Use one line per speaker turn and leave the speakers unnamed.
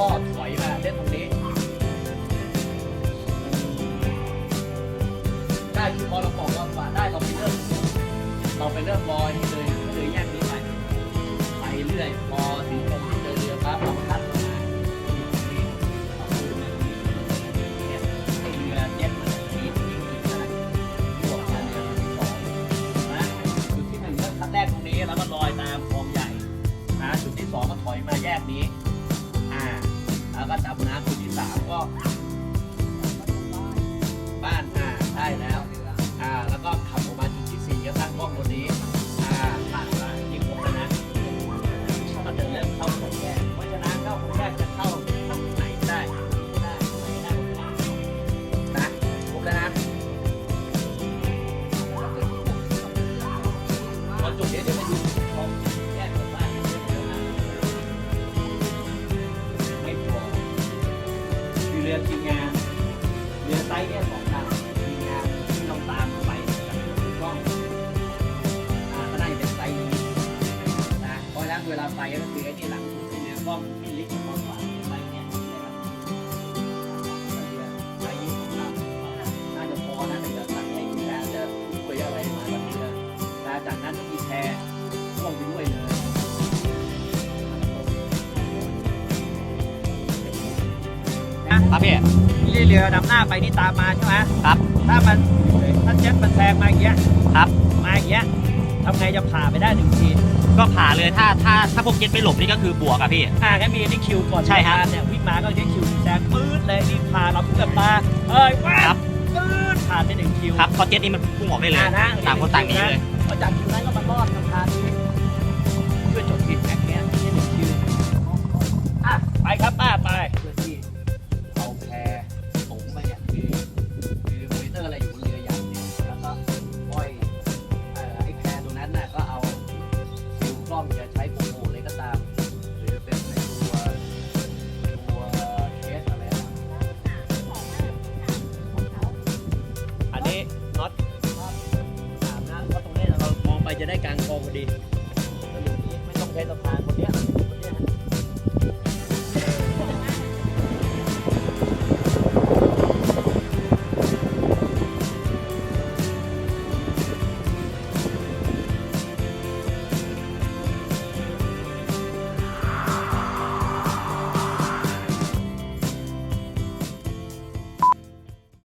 ก็ถอยมาเล่นตรงนี้ได้คือพอเราปอกเราฝาได้เราไปเริ่มเราไปเริ่มบอยเลยก็เลยแยกนี้ไปไปเรื่อยพอถึงตรงที่เจอเรือครับเราคัดลงมาแรกตรงนี้แล้วก็ลอยตามคลองใหญ่นะจุดที่สองก็ถอยมาแยกนี้ ก็บ้านอ่าใช่แล้วอ่าแล้วก็ขับออกมาจุดที่สี่ก็ตั้งกล้องบนนี้อ่าผ่านมาที่ครบแล้วนะก็จะเริ่มเข้าโถงแยกเพราะฉะนั้นเข้าโถงแยกจะเข้าทางไหนก็ได้ได้ไหนก็ได้นะครบแล้วนะพอจุดเดี๋ยวไปดู รือทีมงานเรือไซส์เนี่ยสองทางทีมงานที่เราตามไปกับกล้องอ่าก็ได้เป็นไซส์นี้นะเพราะฉะนั้นเวลาไปก็คือไอ้นี่หลังสุดเนเรือกล้องที่ลิกกับกล้องขวา ครับพี่นี่เรือดำหน้าไปนี่ตามมาใช่ไหม
ครับ
ถ้ามันถ้าเจ็ตมันแซงมาอย่างเงี้ย
ครับ
มาอย่างเงี้ยทำไงจะผ่าไปได้หนึ่งที
ก็ผ่าเลยถ้าถ้าถ้าพวกเจ็ตไม่หลบนี่ก็คือบวกอะพี่
อ่างั้นมีนี่คิวก่อน
ใช่ฮะ
มาเนี่ยวิ่งมาก็ได้คิวแซงปื๊ดเลยนี่ผ่าเราพุ่งกับตาเอ้ยว้า
ครับ
ปื๊ดผ่านไปหนึ่งคิว
ครับเพราะเจ็ตนี่มันพุ่งออกได้เลย
อ่านะ
ต่างคนต่างหนีเลย
พอจากคิวนั้นก็มารอดทางทางนี้ จะได้กลางคลองพอดี